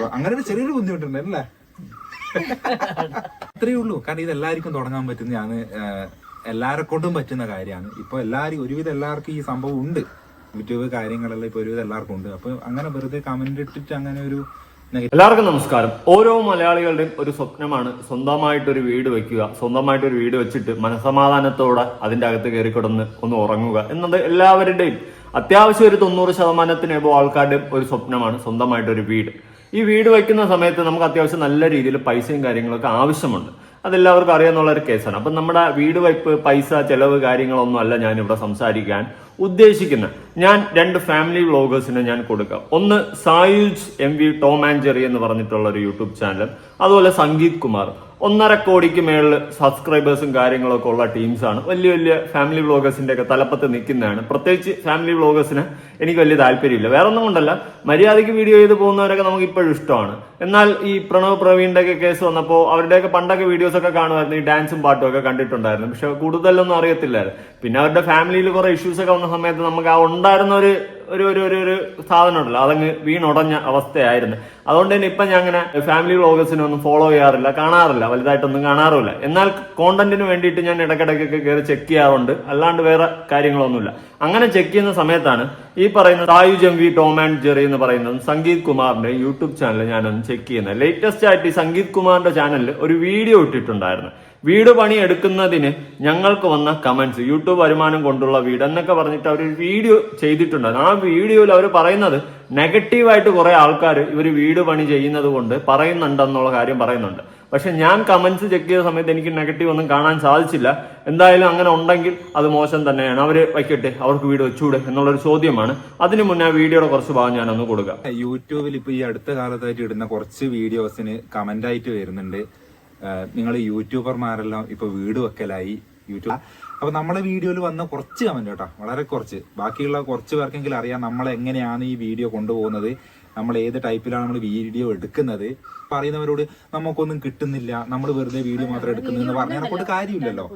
അപ്പൊ അങ്ങനെ ഒരു ചെറിയൊരു ബുദ്ധിമുട്ടുണ്ട് അല്ലേ അത്രയേ ഉള്ളൂ. കാരണം ഇത് എല്ലാവർക്കും തുടങ്ങാൻ പറ്റുന്നതാണ്. എല്ലാരെ കൊണ്ടും പറ്റുന്ന കാര്യമാണ്. ഇപ്പൊ എല്ലാവരും ഒരുവിധം എല്ലാവർക്കും ഈ സംഭവം ഉണ്ട്. യൂട്യൂബ് കാര്യങ്ങളെല്ലാം ഇപ്പൊ ഒരുവിധം എല്ലാവർക്കും ഉണ്ട്. അപ്പൊ അങ്ങനെ വെറുതെ കമന്റ് ഇട്ടിട്ട് അങ്ങനെ ഒരു എല്ലാവർക്കും നമസ്കാരം. ഓരോ മലയാളികളുടെയും ഒരു സ്വപ്നമാണ് സ്വന്തമായിട്ടൊരു വീട് വെക്കുക. സ്വന്തമായിട്ടൊരു വീട് വെച്ചിട്ട് മനസമാധാനത്തോടെ അതിന്റെ അകത്ത് കയറി കിടന്ന് ഒന്ന് ഉറങ്ങുക എന്നത് എല്ലാവരുടെയും അത്യാവശ്യം ഒരു തൊണ്ണൂറ് ശതമാനത്തിന് ആൾക്കാരുടെയും ഒരു സ്വപ്നമാണ് സ്വന്തമായിട്ടൊരു വീട്. ഈ വീട് വയ്ക്കുന്ന സമയത്ത് നമുക്ക് അത്യാവശ്യം നല്ല രീതിയിൽ പൈസയും കാര്യങ്ങളൊക്കെ ആവശ്യമുണ്ട്. അതെല്ലാവർക്കും അറിയാന്നുള്ള ഒരു കേസാണ്. അപ്പം നമ്മുടെ വീട് വയ്പ് പൈസ ചെലവ് കാര്യങ്ങളൊന്നും അല്ല ഞാൻ ഇവിടെ സംസാരിക്കാൻ ഉദ്ദേശിക്കുന്നത്. ഞാൻ രണ്ട് ഫാമിലി വ്ളോഗേഴ്സിന് ഞാൻ കൊടുക്കാം. ഒന്ന് Sayuj M V Tom and Jerry എന്ന് പറഞ്ഞിട്ടുള്ള ഒരു യൂട്യൂബ് ചാനൽ അതുപോലെ സംഗീത് കുമാർ ഒന്നര കോടിക്ക് മേളിൽ സബ്സ്ക്രൈബേഴ്സും കാര്യങ്ങളൊക്കെ ഉള്ള ടീംസാണ് വലിയ വലിയ ഫാമിലി വ്ളോഗേഴ്സിന്റെ ഒക്കെ തലപ്പത്ത് നിൽക്കുന്നതാണ്. പ്രത്യേകിച്ച് ഫാമിലി വ്ളോഗേഴ്സിന് എനിക്ക് വലിയ താല്പര്യമില്ല. വേറെ ഒന്നും കൊണ്ടല്ല മര്യാദയ്ക്ക് വീഡിയോ ചെയ്ത് പോകുന്നവരൊക്കെ നമുക്ക് ഇപ്പോഴും ഇഷ്ടമാണ്. എന്നാൽ ഈ പ്രണവ് പ്രവീണിന്റെ ഒക്കെ കേസ് വന്നപ്പോൾ അവരുടെയൊക്കെ പണ്ടൊക്കെ വീഡിയോസ് ഒക്കെ കാണുമായിരുന്നു ഈ ഡാൻസും പാട്ടും ഒക്കെ കണ്ടിട്ടുണ്ടായിരുന്നു. പക്ഷെ കൂടുതലൊന്നും അറിയത്തില്ലായിരുന്നു. പിന്നെ അവരുടെ ഫാമിലിയിൽ കുറെ ഇഷ്യൂസ് ഒക്കെ വന്ന സമയത്ത് നമുക്ക് ആ ഉണ്ടായിരുന്ന ഒരു ഒരു ഒരു ഒരു ഒരു സാധനം ഉണ്ടല്ലോ അതങ്ങ് വീണുടഞ്ഞ അവസ്ഥയായിരുന്നു. അതുകൊണ്ട് തന്നെ ഇപ്പൊ ഞാൻ അങ്ങനെ ഫാമിലി വ്ളോഗേഴ്സിനെ ഒന്നും ഫോളോ ചെയ്യാറില്ല കാണാറില്ല വലുതായിട്ടൊന്നും കാണാറില്ല എന്നാൽ കോണ്ടന്റിന് വേണ്ടിയിട്ട് ഞാൻ ഇടയ്ക്കിടയ്ക്കൊക്കെ കയറി ചെക്ക് ചെയ്യാറുണ്ട്. അല്ലാണ്ട് വേറെ കാര്യങ്ങളൊന്നുമില്ല. അങ്ങനെ ചെക്ക് ചെയ്യുന്ന സമയത്താണ് ഈ പറയുന്ന സായു ജംവി ടോം ആൻഡ് ജെറി എന്ന് പറയുന്നത് സംഗീത് കുമാറിന്റെ യൂട്യൂബ് ചാനൽ ഞാനൊന്ന് ചെക്ക് ചെയ്യുന്നത്. ലേറ്റസ്റ്റ് ആയിട്ട് ഈ സംഗീത് കുമാറിന്റെ ചാനലിൽ ഒരു വീഡിയോ ഇട്ടിട്ടുണ്ടായിരുന്നു. വീട് പണി എടുക്കുന്നതിന് ഞങ്ങൾക്ക് വന്ന കമന്റ്സ് യൂട്യൂബ് വരുമാനം കൊണ്ടുള്ള വീട് എന്നൊക്കെ പറഞ്ഞിട്ട് അവർ വീഡിയോ ചെയ്തിട്ടുണ്ട്. ആ വീഡിയോയിൽ അവർ പറയുന്നത് നെഗറ്റീവായിട്ട് കുറെ ആൾക്കാർ ഇവർ വീട് പണി ചെയ്യുന്നത് കൊണ്ട് പറയുന്നുണ്ടെന്നുള്ള കാര്യം പറയുന്നുണ്ട്. പക്ഷെ ഞാൻ കമന്റ്സ് ചെക്ക് ചെയ്ത സമയത്ത് എനിക്ക് നെഗറ്റീവ് ഒന്നും കാണാൻ സാധിച്ചില്ല. എന്തായാലും അങ്ങനെ ഉണ്ടെങ്കിൽ അത് മോശം തന്നെയാണ്. അവർ വയ്ക്കട്ടെ അവർക്ക് വീട് വെച്ചൂടെ എന്നുള്ളൊരു ചോദ്യമാണ്. അതിനു മുന്നേ ആ വീഡിയോയുടെ കുറച്ച് ഭാഗം ഞാനൊന്ന് കൊടുക്കാം. യൂട്യൂബിൽ ഇപ്പൊ ഈ അടുത്ത കാലത്തായിട്ട് ഇടുന്ന കുറച്ച് വീഡിയോസിന് കമന്റ് ആയിട്ട് വരുന്നുണ്ട്. നിങ്ങൾ യൂട്യൂബർമാരെല്ലാം ഇപ്പൊ വീട് വെക്കലായി. യൂട്യൂബ് അപ്പൊ നമ്മളെ വീഡിയോയിൽ വന്ന കുറച്ച് കമന്റ് കേട്ടോ. വളരെ കുറച്ച്. ബാക്കിയുള്ള കുറച്ച് പേർക്കെങ്കിലും അറിയാം നമ്മൾ എങ്ങനെയാണ് ഈ വീഡിയോ കൊണ്ടുപോകുന്നത്. നമ്മൾ ഏത് ടൈപ്പിലാണ് നമ്മൾ വീഡിയോ എടുക്കുന്നത്. പറയുന്നവരോട് നമുക്കൊന്നും കിട്ടുന്നില്ല. നമ്മൾ വെറുതെ വീഡിയോ മാത്രം എടുക്കുന്നു എന്ന് പറഞ്ഞാൽ കൊണ്ട് കാര്യമില്ലല്ലോ.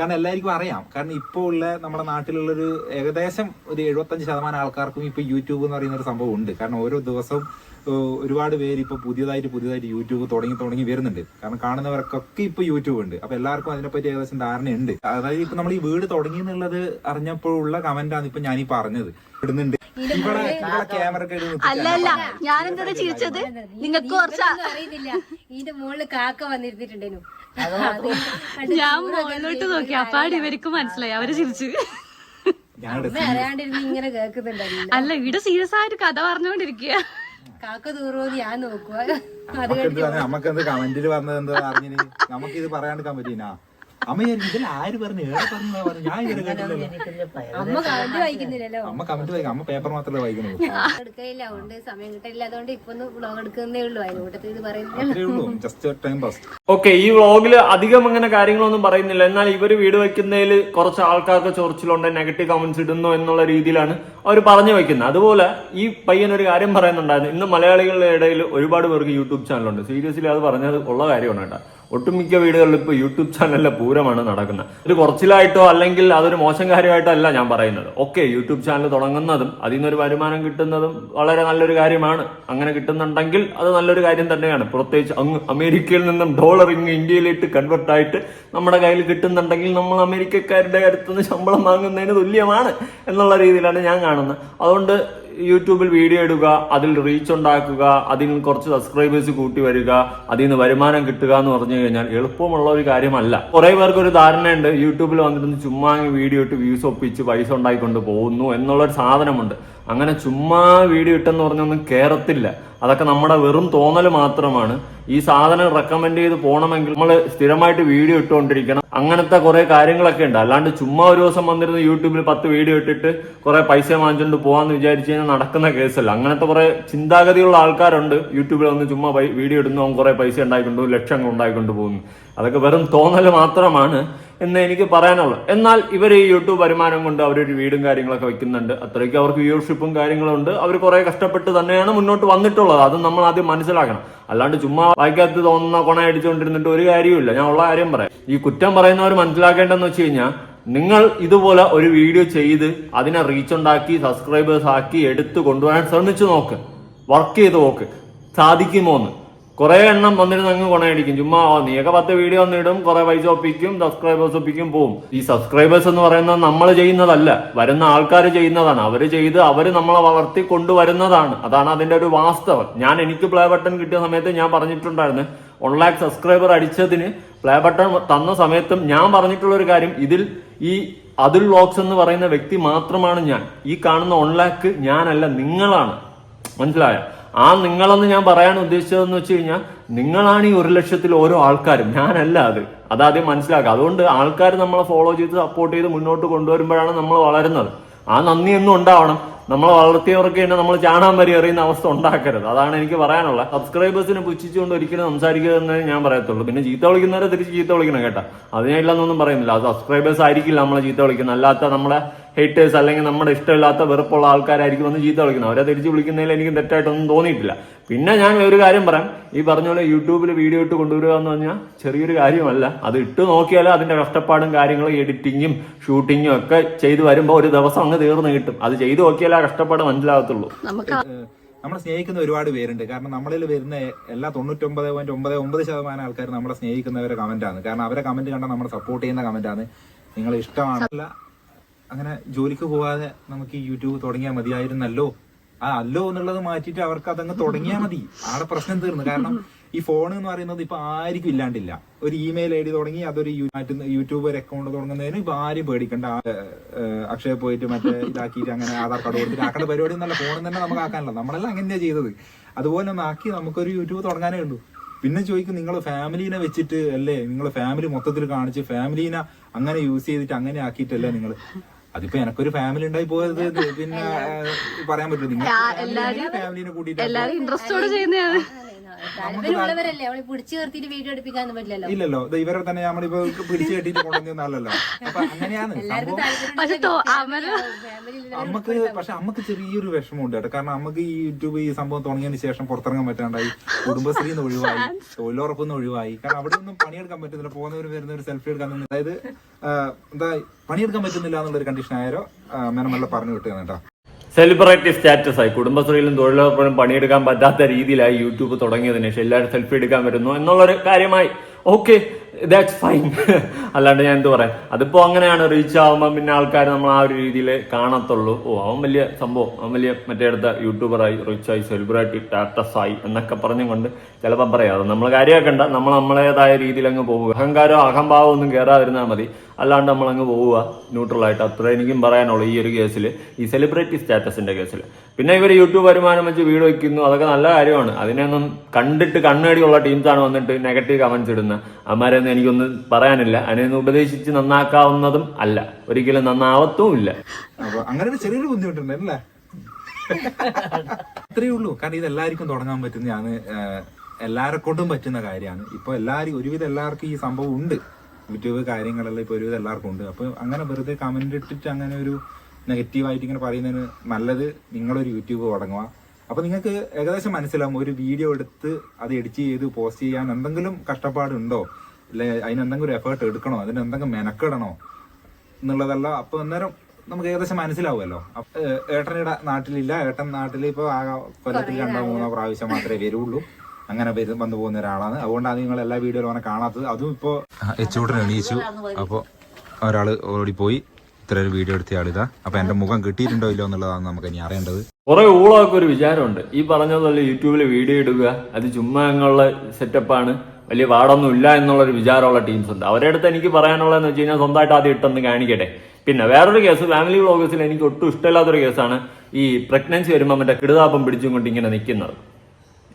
കാരണം എല്ലാവർക്കും അറിയാം. കാരണം ഇപ്പോൾ ഉള്ള നമ്മുടെ നാട്ടിലുള്ളൊരു ഏകദേശം ഒരു എഴുപത്തഞ്ച് ശതമാനം ആൾക്കാർക്കും ഇപ്പൊ യൂട്യൂബ് എന്ന് പറയുന്ന ഒരു സംഭവം ഉണ്ട്. കാരണം ഓരോ ദിവസവും ഒരുപാട് പേര് ഇപ്പൊ പുതിയതായിട്ട് പുതിയതായിട്ട് യൂട്യൂബ് തുടങ്ങി തുടങ്ങി വരുന്നുണ്ട്. കാരണം കാണുന്നവർക്കൊക്കെ ഇപ്പൊ യൂട്യൂബ് ഉണ്ട്. അപ്പൊ എല്ലാവർക്കും അതിനെപ്പറ്റി ഏകദേശം ധാരണയുണ്ട്. അതായത് ഇപ്പൊ നമ്മൾ ഈ വീട് തുടങ്ങി എന്നുള്ളത് അറിഞ്ഞപ്പോഴുള്ള കമന്റാണ് ഇപ്പൊ ഞാനീ പറഞ്ഞത്. ഇടുന്നുണ്ട്. ഇവിടെ ക്യാമറ ഒക്കെ ഇടുന്നു അല്ല അല്ല. ഞാൻ എന്താ ചിരിച്ചത്? നിങ്ങൾക്ക് കുറച്ച് ഇതൊന്നും ഇതിന്റെ മുകളിൽ കാക്ക വന്നിരുന്നിട്ടുണ്ടേനു. ഞാൻ മുകളിലോട്ട് നോക്കി. അപ്പാട് ഇവർക്ക് മനസ്സിലായി. അവർ ചിരിച്ചു. അറിയാണ്ടിരുന്ന് ഇങ്ങനെ കേൾക്കുന്നുണ്ടായിരുന്നു അല്ല ഇവിടെ സീരിയസ് ആയിട്ട് കഥ പറഞ്ഞുകൊണ്ടിരിക്കുക കാക്ക ദൂരവും ഞാൻ നോക്കുക അത് നമുക്കെന്ത് കമന്റിൽ പറഞ്ഞത് എന്താ അറിഞ്ഞിന് നമുക്കിത് പറയാണ്ടിരിക്കാൻ പറ്റീനാ അമ്മ ഇതിൽ ആര് പറഞ്ഞു? ഏറെ പറഞ്ഞു? പറഞ്ഞു. ഞാൻ ഇവരെ കേട്ടില്ലല്ലോ. അമ്മ കമന്റ് വായിക്കുന്നില്ലല്ലോ. അമ്മ കമന്റ് വായിക്കാം. അമ്മ പേപ്പർ മാത്രമേ വായിക്കുന്നുള്ളൂ എടുക്കയില്ല അതുകൊണ്ട് സമയം കിട്ടില്ല. അതുകൊണ്ട് ഇപ്പൊ ഒന്ന് വ്ളോഗ് എടുക്കുന്നേ ഉള്ളൂ. അതിന് ഇത് പറയുന്നില്ല. ഉള്ളൂ. ജസ്റ്റ് ടൈം പാസ് ഓക്കെ ഈ വ്ളോഗിൽ അധികം അങ്ങനെ കാര്യങ്ങളൊന്നും പറയുന്നില്ല. എന്നാൽ ഇവർ വീട് വെക്കുന്നതിൽ കുറച്ച് ആൾക്കാർക്ക് ചൊറിച്ചിലുണ്ട് നെഗറ്റീവ് കമന്റ്സ് ഇടുന്നു എന്നുള്ള രീതിയിലാണ് അവർ പറഞ്ഞു വെക്കുന്നത്. അതുപോലെ ഈ പയ്യൻ ഒരു കാര്യം പറയുന്നുണ്ടായിരുന്നു. ഇന്ന് മലയാളികളുടെ ഇടയിൽ ഒരുപാട് പേർക്ക് യൂട്യൂബ് ചാനലുണ്ട് സീരിയസ്ലി അത് പറഞ്ഞത് ഉള്ള കാര്യമാണ് കേട്ടോ. ഒട്ടുമിക്ക വീടുകളിൽ ഇപ്പോൾ യൂട്യൂബ് ചാനലിലെ പൂരമാണ് നടക്കുന്നത്. ഇത് കുറച്ചിലായിട്ടോ അല്ലെങ്കിൽ അതൊരു മോശം കാര്യമായിട്ടോ അല്ല ഞാൻ പറയുന്നത്. ഓക്കെ യൂട്യൂബ് ചാനൽ തുടങ്ങുന്നതും അതിൽ നിന്നൊരു വരുമാനം കിട്ടുന്നതും വളരെ നല്ലൊരു കാര്യമാണ്. അങ്ങനെ കിട്ടുന്നുണ്ടെങ്കിൽ അത് നല്ലൊരു കാര്യം തന്നെയാണ്. പ്രത്യേകിച്ച് അങ്ങ് അമേരിക്കയിൽ നിന്നും ഡോളർ ഇങ്ങ് ഇന്ത്യയിലേക്ക് കൺവെർട്ട് ആയിട്ട് നമ്മുടെ കയ്യിൽ കിട്ടുന്നുണ്ടെങ്കിൽ നമ്മൾ അമേരിക്കക്കാരുടെ അടുത്തുനിന്ന് ശമ്പളം വാങ്ങുന്നതിന് തുല്യമാണ് എന്നുള്ള രീതിയിലാണ് ഞാൻ കാണുന്നത്. അതുകൊണ്ട് യൂട്യൂബിൽ വീഡിയോ ഇടുക അതിൽ റീച്ച് ഉണ്ടാക്കുക അതിൽ കുറച്ച് സബ്സ്ക്രൈബേഴ്സ് കൂട്ടി വരിക അതിൽ നിന്ന് വരുമാനം കിട്ടുക എന്ന് പറഞ്ഞു കഴിഞ്ഞാൽ എളുപ്പമുള്ള ഒരു കാര്യമല്ല. കുറെ പേർക്ക് ഒരു ധാരണയുണ്ട് യൂട്യൂബിൽ വന്നിട്ട് ചുമ്മാ വീഡിയോ ഇട്ട് വ്യൂസ് ഒപ്പിച്ച് പൈസ ഉണ്ടായിക്കൊണ്ട് പോകുന്നു എന്നുള്ളൊരു സാധനമുണ്ട്. അങ്ങനെ ചുമ്മാ വീഡിയോ ഇട്ടെന്ന് പറഞ്ഞൊന്നും കേറത്തില്ല. അതൊക്കെ നമ്മുടെ വെറും തോന്നൽ മാത്രമാണ്. ഈ സാധനം റെക്കമെൻഡ് ചെയ്ത് പോകണമെങ്കിൽ നമ്മൾ സ്ഥിരമായിട്ട് വീഡിയോ ഇട്ടുകൊണ്ടിരിക്കണം. അങ്ങനത്തെ കുറെ കാര്യങ്ങളൊക്കെ ഉണ്ട്. അല്ലാണ്ട് ചുമ്മാ ഒരു ദിവസം വന്നിരുന്ന് യൂട്യൂബിൽ പത്ത് വീഡിയോ ഇട്ടിട്ട് കുറെ പൈസ വാങ്ങിച്ചുകൊണ്ട് പോകാന്ന് വിചാരിച്ചു കഴിഞ്ഞാൽ നടക്കുന്ന കേസല്ല. അങ്ങനത്തെ കുറെ ചിന്താഗതിയുള്ള ആൾക്കാരുണ്ട് യൂട്യൂബിൽ വന്ന് ചുമ്മാ വീഡിയോ ഇടുന്നു അവൻ കുറെ പൈസ ഉണ്ടായിക്കൊണ്ട് ലക്ഷങ്ങൾ ഉണ്ടായിക്കൊണ്ട് പോകുന്നു. അതൊക്കെ വെറും തോന്നൽ മാത്രമാണ്. എന്ന് എനിക്ക് പറയാനുള്ളത് എന്നാൽ ഇവർ ഈ യൂട്യൂബ് വരുമാനം കൊണ്ട് അവരൊരു വീടും കാര്യങ്ങളൊക്കെ വെക്കുന്നുണ്ട്. അത്രയ്ക്ക് അവർക്ക് വ്യൂവർഷിപ്പും കാര്യങ്ങളും ഉണ്ട് അവർ കുറെ കഷ്ടപ്പെട്ട് തന്നെയാണ് മുന്നോട്ട് വന്നിട്ടുള്ളത്. അത് നമ്മൾ ആദ്യം മനസ്സിലാക്കണം. അല്ലാണ്ട് ചുമ്മാ വായിക്കാത്ത തോന്നുന്ന കൊണ അടിച്ചുകൊണ്ടിരുന്നിട്ട് ഒരു കാര്യമില്ല ഞാൻ ഉള്ള കാര്യം പറയാം. ഈ കുറ്റം പറയുന്നവർ മനസ്സിലാക്കേണ്ടതെന്ന് വെച്ച് കഴിഞ്ഞാൽ നിങ്ങൾ ഇതുപോലെ ഒരു വീഡിയോ ചെയ്ത് അതിനെ റീച്ച് ഉണ്ടാക്കി സബ്സ്ക്രൈബേഴ്സ് ആക്കി എടുത്ത് കൊണ്ടുപോകാൻ ശ്രമിച്ചു നോക്ക്. വർക്ക് ചെയ്ത് നോക്ക്. സാധിക്കുമോ എന്ന് കുറെ എണ്ണം വന്നിരുന്ന് അങ്ങ് കൊണയടിക്കും. ചുമ്മാ നീയൊക്കെ പത്ത് വീഡിയോ വന്നിടും കുറെ പൈസ ഒപ്പിക്കും സബ്സ്ക്രൈബേഴ്സ് ഒപ്പിക്കും പോവും. ഈ സബ്സ്ക്രൈബേഴ്സ് എന്ന് പറയുന്നത് നമ്മൾ ചെയ്യുന്നതല്ല. വരുന്ന ആൾക്കാർ ചെയ്യുന്നതാണ്. അവർ ചെയ്ത് അവർ നമ്മളെ വളർത്തി കൊണ്ടുവരുന്നതാണ്. അതാണ് അതിന്റെ ഒരു വാസ്തവം. ഞാൻ എനിക്ക് പ്ലേ ബട്ടൺ കിട്ടിയ സമയത്ത് ഞാൻ പറഞ്ഞിട്ടുണ്ടായിരുന്നു. വൺ ലാക്ക് സബ്സ്ക്രൈബർ അടിച്ചതിന് പ്ലേ ബട്ടൺ തന്ന സമയത്തും ഞാൻ പറഞ്ഞിട്ടുള്ള ഒരു കാര്യം. ഇതിൽ ഈ അതുൽ ബ്ലോക്സ് എന്ന് പറയുന്ന വ്യക്തി മാത്രമാണ് ഞാൻ. ഈ കാണുന്ന വൺ ലാക്ക് ഞാനല്ല നിങ്ങളാണ്. മനസ്സിലായോ? ആ നിങ്ങളെന്ന് ഞാൻ പറയാൻ ഉദ്ദേശിച്ചതെന്ന് വെച്ച് കഴിഞ്ഞാൽ നിങ്ങളാണ് ഈ ഒരു ലക്ഷത്തിൽ ഓരോ ആൾക്കാരും. ഞാനല്ല അത്. അതാദ്യം മനസ്സിലാക്കുക. അതുകൊണ്ട് ആൾക്കാർ നമ്മളെ ഫോളോ ചെയ്ത് സപ്പോർട്ട് ചെയ്ത് മുന്നോട്ട് കൊണ്ടുവരുമ്പോഴാണ് നമ്മൾ വളരുന്നത്. ആ നന്ദി എന്നും ഉണ്ടാവണം. നമ്മളെ വളർത്തിയവർക്ക് തന്നെ നമ്മൾ ചാണാൻ വരി എറിയുന്ന അവസ്ഥ ഉണ്ടാക്കരുത്. അതാണ് എനിക്ക് പറയാനുള്ള സബ്സ്ക്രൈബേഴ്സിനെ പുച്ഛിച്ചുകൊണ്ട് ഒരിക്കലും സംസാരിക്കരുതെന്ന് ഞാൻ പറയത്തുള്ളൂ. പിന്നെ ചീത്ത വിളിക്കുന്നവരെ തിരിച്ച് ചീത്ത വിളിക്കണം കേട്ടോ. അതിനെല്ലാം ഒന്നും പറയുന്നില്ല. സബ്സ്ക്രൈബേഴ്സ് ആയിരിക്കില്ല നമ്മളെ ചീത്ത വിളിക്കുന്നത്. അല്ലാത്ത നമ്മളെ ഹേറ്റേഴ്സ് അല്ലെങ്കിൽ നമ്മുടെ ഇഷ്ടമില്ലാത്ത വെറുപ്പുള്ള ആൾക്കാരായിരിക്കും വന്ന് ചീത്ത വിളിക്കുന്നത്. അവരെ തിരിച്ച് വിളിക്കുന്നതിൽ എനിക്ക് തെറ്റായിട്ടൊന്നും തോന്നിയിട്ടില്ല. പിന്നെ ഞാൻ ഒരു കാര്യം പറയാം. ഈ പറഞ്ഞ പോലെ യൂട്യൂബിൽ വീഡിയോ ഇട്ട് കൊണ്ടുവരിക എന്ന് പറഞ്ഞാൽ ചെറിയൊരു കാര്യമല്ല. അത് ഇട്ട് നോക്കിയാൽ അതിന്റെ കഷ്ടപ്പാടും കാര്യങ്ങളും എഡിറ്റിങ്ങും ഷൂട്ടിങ്ങും ഒക്കെ ചെയ്തു വരുമ്പോൾ ഒരു ദിവസം അങ്ങ് തീർന്നു കിട്ടും. അത് ചെയ്തു നോക്കിയാലേ ആ കഷ്ടപ്പാട് മനസ്സിലാകത്തുള്ളൂ. നമ്മളെ സ്നേഹിക്കുന്ന ഒരുപാട് പേരുണ്ട്. കാരണം നമ്മളിൽ വരുന്ന എല്ലാ തൊണ്ണൂറ്റൊമ്പത് പോയിന്റ് ഒമ്പത് ഒമ്പത് ശതമാനം ആൾക്കാർ നമ്മളെ സ്നേഹിക്കുന്നവരെ കമന്റാണ് കാരണം അവരെ കമന്റ് കണ്ടാൽ നമ്മളെ സപ്പോർട്ട് ചെയ്യുന്ന കമന്റാണ് നിങ്ങൾ ഇഷ്ടമാണല്ല അങ്ങനെ ജോലിക്ക് പോവാതെ നമുക്ക് ഈ യൂട്യൂബ് തുടങ്ങിയാൽ മതിയായിരുന്നല്ലോ? ആ അല്ലോ എന്നുള്ളത് മാറ്റിയിട്ട് അവർക്ക് അതങ്ങ് തുടങ്ങിയാൽ മതി. ആടെ പ്രശ്നം തീർന്നു. കാരണം ഈ ഫോൺ എന്ന് പറയുന്നത് ഇപ്പൊ ആർക്കും ഇല്ലാണ്ടില്ല. ഒരു ഇമെയിൽ ഐ ഡി തുടങ്ങി അതൊരു മാറ്റുന്ന മറ്റ് യൂട്യൂബ് ഒരു അക്കൗണ്ട് തുടങ്ങുന്നതിന് ഇപ്പൊ ആരും പേടിക്കണ്ട. അക്ഷയ പോയിട്ട് മറ്റേ ഇതാക്കിയിട്ട് അങ്ങനെ ആധാർ കാർഡ് കൊടുത്തിട്ട് ആക്കേണ്ട പരിപാടി ഒന്നല്ല ഫോണിൽ തന്നെ നമുക്ക് ആക്കാനല്ല. നമ്മളെല്ലാം അങ്ങനെയാ ചെയ്തത്. അതുപോലെ ഒന്ന് ആക്കി നമുക്കൊരു യൂട്യൂബ് തുടങ്ങാനേ ഉള്ളൂ. പിന്നെ ചോദിക്കും നിങ്ങൾ ഫാമിലീനെ വെച്ചിട്ട് അല്ലേ? നിങ്ങൾ ഫാമിലി മൊത്തത്തിൽ കാണിച്ച് ഫാമിലീനെ അങ്ങനെ യൂസ് ചെയ്തിട്ട് അങ്ങനെ ആക്കിയിട്ടല്ലേ നിങ്ങൾ? അതിപ്പോ എനക്കൊരു ഫാമിലി ഉണ്ടായി പോയത് പിന്നെ പറയാൻ പറ്റില്ല. നിങ്ങൾ ഫാമിലിനെ കൂട്ടിയിട്ട് എല്ലാരും ഇൻട്രസ്റ്റോട് ചെയ്യുന്നതാണ്. താല്പര്യമുള്ളവരല്ലേ അവളെ പിടിച്ചു നിർത്തിയിട്ട് വീഡിയോ പറ്റില്ലല്ലോ. ഇല്ലല്ലോ. ഇവരെ തന്നെ നമ്മളിപ്പോ പിടിച്ചു കെട്ടിട്ട് കൊണ്ടുവന്നല്ലോ അപ്പൊ അങ്ങനെയാണ്. സംഭവം പക്ഷെ തോ- അമല അമ്മയ്ക്ക് പക്ഷെ അമ്മയ്ക്ക് ചെറിയൊരു വിഷമമുണ്ട്. കേട്ടോ കാരണം നമുക്ക് ഈ യൂട്യൂബ് ഈ സംഭവം തുടങ്ങിയതിന് ശേഷം പുറത്തിറങ്ങാൻ പറ്റാണ്ടായി. കുടുംബശ്രീ നിന്ന് ഒഴിവായി. തൊഴിലുറപ്പ് നിന്ന് ഒഴിവായി. കാരണം അവിടെ ഒന്നും പണിയെടുക്കാൻ പറ്റുന്നില്ല. പോകുന്നവർ വരുന്നവർ സെൽഫി എടുക്കാൻ അതായത് ആ, എന്താ പണിയെടുക്കാൻ പറ്റുന്നില്ല എന്നുള്ള ഒരു കണ്ടീഷൻ ആയാലോ മേനമല്ല പറഞ്ഞു വിട്ടുകയാണ് കേട്ടോ. സെലിബ്രിറ്റി സ്റ്റാറ്റസ് ആയി കുടുംബശ്രീയിലും തൊഴിലുറപ്പിലും പണിയെടുക്കാൻ പറ്റാത്ത രീതിയിലായി യൂട്യൂബ് തുടങ്ങിയതിന് ശേഷം എല്ലാവരും സെൽഫി എടുക്കാൻ വരുന്നു എന്നുള്ളൊരു കാര്യമായി. ഓക്കെ ദാറ്റ്സ് ഫൈൻ അല്ലാണ്ട് ഞാൻ എന്ത് പറയാം? അതിപ്പോ അങ്ങനെയാണ് റീച്ച് ആവുമ്പോൾ പിന്നെ ആൾക്കാർ നമ്മൾ ആ ഒരു രീതിയിൽ കാണത്തുള്ളൂ. ഓ അവൻ വലിയ സംഭവം. അവൻ വലിയ മറ്റേ അടുത്ത യൂട്യൂബറായി റിച്ചായി സെലിബ്രിറ്റി സ്റ്റാറ്റസ് ആയി എന്നൊക്കെ പറഞ്ഞുകൊണ്ട് ചിലപ്പോൾ പറയാം. അത് നമ്മൾ കാര്യമാക്കണ്ട. നമ്മൾ നമ്മളേതായ രീതിയിൽ അങ്ങ് പോകും. അഹങ്കാരോ അഹംഭാവോ ഒന്നും കയറാതിരുന്നാൽ മതി. അല്ലാണ്ട് നമ്മൾ അങ്ങ് പോവുക ന്യൂട്രലായിട്ട് അത്ര എനിക്കും പറയാനുള്ളൂ ഈ ഒരു കേസിൽ ഈ സെലിബ്രിറ്റി സ്റ്റാറ്റസിന്റെ കേസിൽ. പിന്നെ ഇവർ യൂട്യൂബ് വരുമാനം വെച്ച് വീട് വയ്ക്കുന്നു അതൊക്കെ നല്ല കാര്യമാണ്. അതിനൊന്നും കണ്ടിട്ട് കണ്ണേടിയുള്ള ടീംസാണ് വന്നിട്ട് നെഗറ്റീവ് കമന്റ്സ് ഇടുന്നത് അമ്മാരെയൊന്നും എനിക്കൊന്നും പറയാനില്ല. അതിനൊന്നും ഉപദേശിച്ച് നന്നാക്കാവുന്നതും അല്ല. ഒരിക്കലും നന്നാവത്തും ഇല്ല അങ്ങനെ ഒരു ചെറിയൊരു ബുദ്ധിമുട്ടുണ്ട് അത്രയേ ഉള്ളൂ. കാരണം ഇത് തുടങ്ങാൻ പറ്റുന്നതാണ് ഞാൻ എല്ലാരെ കൊണ്ടും പറ്റുന്ന കാര്യമാണ്. ഇപ്പൊ എല്ലാരും ഒരുവിധം എല്ലാവർക്കും ഈ സംഭവം ഉണ്ട്. യൂട്യൂബ് കാര്യങ്ങളെല്ലാം ഇപ്പോൾ ഒരുവിധം എല്ലാവർക്കും ഉണ്ട്. അപ്പോൾ അങ്ങനെ വെറുതെ കമന്റ് ഇട്ടിട്ട് അങ്ങനെ ഒരു നെഗറ്റീവായിട്ട് ഇങ്ങനെ പറയുന്നതിന് നല്ലത് നിങ്ങളൊരു യൂട്യൂബ് തുടങ്ങുക. അപ്പോൾ നിങ്ങൾക്ക് ഏകദേശം മനസ്സിലാവും. ഒരു വീഡിയോ എടുത്ത് അത് എഡിറ്റ് ചെയ്ത് പോസ്റ്റ് ചെയ്യാൻ എന്തെങ്കിലും കഷ്ടപ്പാടുണ്ടോ? അല്ലെ അതിന് എന്തെങ്കിലും എഫേർട്ട് എടുക്കണോ? അതിന് എന്തെങ്കിലും മെനക്കെടണോ? എന്നുള്ളതല്ല അപ്പോൾ അന്നേരം നമുക്ക് ഏകദേശം മനസ്സിലാവുമല്ലോ. ഏട്ടനിടെ നാട്ടിലില്ല. ഏട്ടൻ നാട്ടിൽ ഇപ്പോൾ ആ കൊല്ലത്തിൽ രണ്ടോ മൂന്നോ പ്രാവശ്യം മാത്രമേ വരുള്ളൂ. അങ്ങനെ വന്നു പോകുന്ന ഒരാളാണ്. അതുകൊണ്ടാണ് നിങ്ങൾ എല്ലാ വീഡിയോയിലും അങ്ങനെ കാണാത്തത്. അതും ഇപ്പോ എച്ചൂട്ടൻ എണീച്ചു. അപ്പൊ ഒരാൾ പോയി ഇത്ര ഒരു വീഡിയോ എടുത്ത ആളിതാ. അപ്പൊ എന്റെ മുഖം കിട്ടിയിട്ടുണ്ടോ ഇല്ലോ എന്നുള്ളതാണ് നമുക്ക് ഇനി അറിയേണ്ടത്. കുറെ ഊളൊക്കെ ഒരു വിചാരമുണ്ട്. ഈ പറഞ്ഞതല്ല യൂട്യൂബിൽ വീഡിയോ ഇടുക അത് ചുമ്മാ അങ്ങുള്ള സെറ്റപ്പാണ് വലിയ പാടൊന്നും ഇല്ല എന്നുള്ളൊരു വിചാരമുള്ള ടീംസ് ഉണ്ട്. അവരുടെ അടുത്ത് എനിക്ക് പറയാനുള്ളതെന്ന് വെച്ച് കഴിഞ്ഞാൽ സ്വന്തമായിട്ട് ആദ്യം ഇട്ടെന്ന് കാണിക്കട്ടെ. പിന്നെ വേറൊരു കേസ് ഫാമിലി വ്ളോഗേഴ്സിൽ എനിക്ക് ഒട്ടും ഇഷ്ടമില്ലാത്തൊരു കേസാണ് ഈ പ്രഗ്നൻസി വരുമ്പോൾ മറ്റേ കിടുതാപ്പം പിടിച്ചും കൊണ്ട് ഇങ്ങനെ നിൽക്കുന്നത്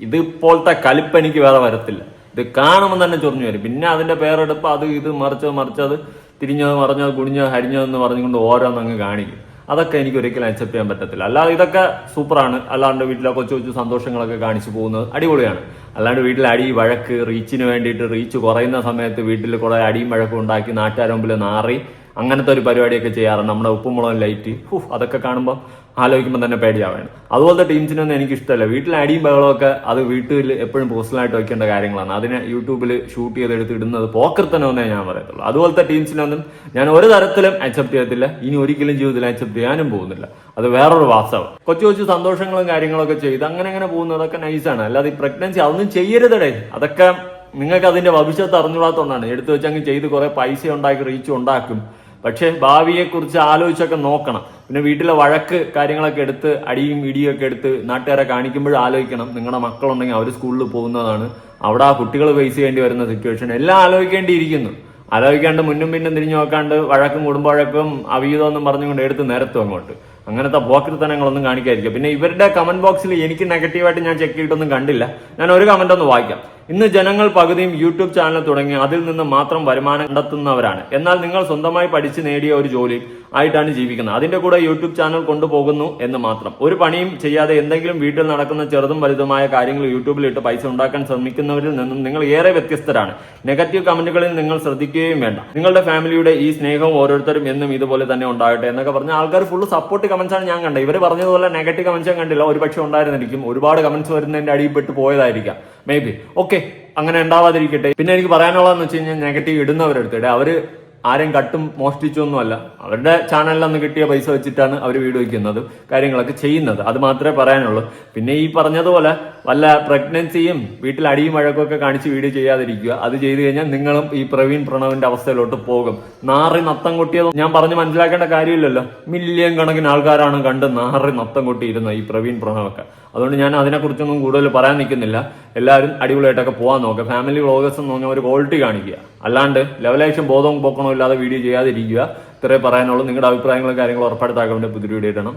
ഇതിപ്പോഴത്തെ കലിപ്പ് എനിക്ക് വേറെ വരത്തില്ല. ഇത് കാണുമ്പോൾ തന്നെ ചൊറിഞ്ഞു വരും. പിന്നെ അതിന്റെ പേരെടുപ്പ് അത് ഇത് മറിച്ചത് മറിച്ചത് തിരിഞ്ഞത് മറിഞ്ഞത് കുടിഞ്ഞത് ഹരിഞ്ഞതെന്ന് പറഞ്ഞുകൊണ്ട് ഓരോന്നങ്ങ് കാണിക്കും. അതൊക്കെ എനിക്ക് ഒരിക്കലും അക്സെപ്റ്റ് ചെയ്യാൻ പറ്റത്തില്ല. അല്ലാതെ ഇതൊക്കെ സൂപ്പറാണ്. അല്ലാണ്ട് വീട്ടിലെ കൊച്ചു കൊച്ചു സന്തോഷങ്ങളൊക്കെ കാണിച്ചു പോകുന്നത് അടിപൊളിയാണ്. അല്ലാണ്ട് വീട്ടിൽ അടി വഴക്ക് റീച്ചിന് വേണ്ടിയിട്ട് റീച്ച് കുറയുന്ന സമയത്ത് വീട്ടിൽ കുറെ അടിയും വഴക്കും ഉണ്ടാക്കി നാട്ടുകാരുടെ മുമ്പിൽ നാറി അങ്ങനത്തെ ഒരു പരിപാടിയൊക്കെ ചെയ്യാറുണ്ട് നമ്മുടെ ഉപ്പുമുളകും ലൈറ്റ്. ഹു അതൊക്കെ കാണുമ്പോൾ ആലോചിക്കുമ്പോൾ തന്നെ പേടിയാവാണ് അതുപോലത്തെ ടീംസിനൊന്നും എനിക്ക് ഇഷ്ടമല്ല വീട്ടിൽ അടിയും ബഹളമൊക്കെ അത് വീട്ടിൽ എപ്പോഴും പേഴ്സണലായിട്ട് വയ്ക്കേണ്ട കാര്യങ്ങളാണ്. അതിനെ യൂട്യൂബിൽ ഷൂട്ട് ചെയ്തെടുത്ത് ഇടുന്നത് പോക്കർത്തനമെന്നേ ഞാൻ പറയത്തുള്ളൂ. അതുപോലത്തെ ടീംസിനൊന്നും ഞാൻ ഒരു തരത്തിലും അക്സെപ്റ്റ് ചെയ്യത്തില്ല. ഇനി ഒരിക്കലും ജീവിതത്തിൽ അക്സെപ്റ്റ് ചെയ്യാനും പോകുന്നില്ല. അത് വേറൊരു വാസ്തവം കൊച്ചു കൊച്ചു സന്തോഷങ്ങളും കാര്യങ്ങളൊക്കെ ചെയ്ത് അങ്ങനെ അങ്ങനെ പോകുന്നതൊക്കെ നൈസാണ് അല്ലാതെ ഈ പ്രഗ്നൻസി അതൊന്നും ചെയ്യരുതടേ. അതൊക്കെ നിങ്ങൾക്ക് അതിന്റെ ഭവിഷ്യത്ത് അറിഞ്ഞുകൂടാത്തോണ്ടാണ് എടുത്തു വെച്ച് അങ്ങ് ചെയ്ത് കുറെ പൈസ ഉണ്ടാക്കി റീച്ച് ഉണ്ടാക്കും. പക്ഷെ ഭാവിയെക്കുറിച്ച് ആലോചിച്ചൊക്കെ നോക്കണം. പിന്നെ വീട്ടിലെ വഴക്ക് കാര്യങ്ങളൊക്കെ എടുത്ത് അടിയും ഇടിയും ഒക്കെ എടുത്ത് നാട്ടുകാരെ കാണിക്കുമ്പോഴും ആലോചിക്കണം. നിങ്ങളുടെ മക്കളുണ്ടെങ്കിൽ അവർ സ്കൂളിൽ പോകുന്നതാണ്. അവിടെ ആ കുട്ടികൾ ഫേസ് ചെയ്യേണ്ടി വരുന്ന സിറ്റുവേഷൻ എല്ലാം ആലോചിക്കേണ്ടിയിരിക്കുന്നു. ആലോചിക്കാണ്ട് മുന്നും പിന്നും തിരിഞ്ഞു നോക്കാണ്ട് വഴക്കും കുടുംബവഴക്കും അവീതം എന്നും പറഞ്ഞുകൊണ്ട് എടുത്ത് നിരത്തും അങ്ങോട്ട്. അങ്ങനത്തെ പോക്കിത്തനങ്ങളൊന്നും കാണിക്കാതിരിക്കുക. പിന്നെ ഇവരുടെ കമന്റ് ബോക്സിൽ എനിക്ക് നെഗറ്റീവായിട്ട് ഞാൻ ചെക്ക് ചെയ്തിട്ടൊന്നും കണ്ടില്ല. ഞാൻ ഒരു കമന്റ് ഒന്ന് വായിക്കാം. ഇന്ന് ജനങ്ങൾ പകുതിയും യൂട്യൂബ് ചാനൽ തുടങ്ങി അതിൽ നിന്ന് മാത്രം വരുമാനം കണ്ടെത്തുന്നവരാണ്. എന്നാൽ നിങ്ങൾ സ്വന്തമായി പഠിച്ച് നേടിയ ഒരു ജോലി ആയിട്ടാണ് ജീവിക്കുന്നത്. അതിന്റെ കൂടെ യൂട്യൂബ് ചാനൽ കൊണ്ടുപോകുന്നു എന്ന് മാത്രം. ഒരു പണിയും ചെയ്യാതെ എന്തെങ്കിലും വീട്ടിൽ നടക്കുന്ന ചെറുതും വലുതുമായ കാര്യങ്ങൾ യൂട്യൂബിൽ ഇട്ട് പൈസ ഉണ്ടാക്കാൻ ശ്രമിക്കുന്നവരിൽ നിന്നും നിങ്ങൾ ഏറെ വ്യത്യസ്തരാണ്. നെഗറ്റീവ് കമന്റുകളിൽ നിങ്ങൾ ശ്രദ്ധിക്കുകയും വേണ്ട. നിങ്ങളുടെ ഫാമിലിയുടെ ഈ സ്നേഹവും ഓരോരുത്തരും എന്നും ഇതുപോലെ തന്നെ ഉണ്ടാകട്ടെ എന്നൊക്കെ പറഞ്ഞ ആൾക്കാർ ഫുൾ സപ്പോർട്ട് കമന്റ്സാണ് ഞാൻ കണ്ടത്. ഇവർ പറഞ്ഞതുപോലെ നെഗറ്റീവ് കമന്റ്സ് ഞാൻ കണ്ടില്ല. ഒരുപക്ഷെ ഉണ്ടായിരുന്നിരിക്കും. ഒരുപാട് കമന്റ്സ് വരുന്നതിന്റെ അടിയിൽപ്പെട്ട് പോയതായിരിക്കാം. മേ ബി ഓക്കെ അങ്ങനെ ഉണ്ടാവാതിരിക്കട്ടെ. പിന്നെ എനിക്ക് പറയാനുള്ളതെന്ന് വെച്ച് കഴിഞ്ഞാൽ നെഗറ്റീവ് ഇടുന്നവരെടുത്തിടെ അവർ ആരെയും കട്ടും മോഷ്ടിച്ചൊന്നുമല്ല. അവരുടെ ചാനലിൽ നിന്ന് കിട്ടിയ പൈസ വെച്ചിട്ടാണ് അവർ വീട് വയ്ക്കുന്നതും കാര്യങ്ങളൊക്കെ ചെയ്യുന്നത്. അത് മാത്രമേ പറയാനുള്ളൂ. പിന്നെ ഈ പറഞ്ഞതുപോലെ വല്ല പ്രഗ്നൻസിയും വീട്ടിൽ അടിയും വഴക്കൊക്കെ കാണിച്ച് വീഡിയോ ചെയ്യാതിരിക്കുക. അത് ചെയ്തു കഴിഞ്ഞാൽ നിങ്ങളും ഈ പ്രവീൺ പ്രണവിന്റെ അവസ്ഥയിലോട്ട് പോകും. നാറി നത്തം കൊട്ടിയത് ഞാൻ പറഞ്ഞ് മനസ്സിലാക്കേണ്ട കാര്യമില്ലല്ലോ. മില്യൺ കണക്കിന് ആൾക്കാരാണ് കണ്ട് നാറി നത്തം കൊട്ടിയിരുന്നത് ഈ പ്രവീൺ പ്രണവൊക്കെ. അതുകൊണ്ട് ഞാൻ അതിനെക്കുറിച്ചൊന്നും കൂടുതൽ പറയാൻ നിൽക്കുന്നില്ല. എല്ലാവരും അടിപൊളിയായിട്ടൊക്കെ പോകാൻ നോക്കുക ഫാമിലി വ്ളോഗേഴ്സ് എന്ന് പറഞ്ഞാൽ ഒരു ക്വാളിറ്റി കാണിക്കുക. അല്ലാണ്ട് ലെവലേഷൻ ബോധവും പോക്കണോ ഇല്ലാതെ വീഡിയോ ചെയ്യാതിരിക്കുക. ഇത്രേ പറയാനുള്ളൂ. നിങ്ങളുടെ അഭിപ്രായങ്ങളും കാര്യങ്ങളും ഉറപ്പായിട്ട് ഉറപ്പെടുത്താക്കാൻ വേണ്ടി പുതിയ വീഡിയോ ഇടണം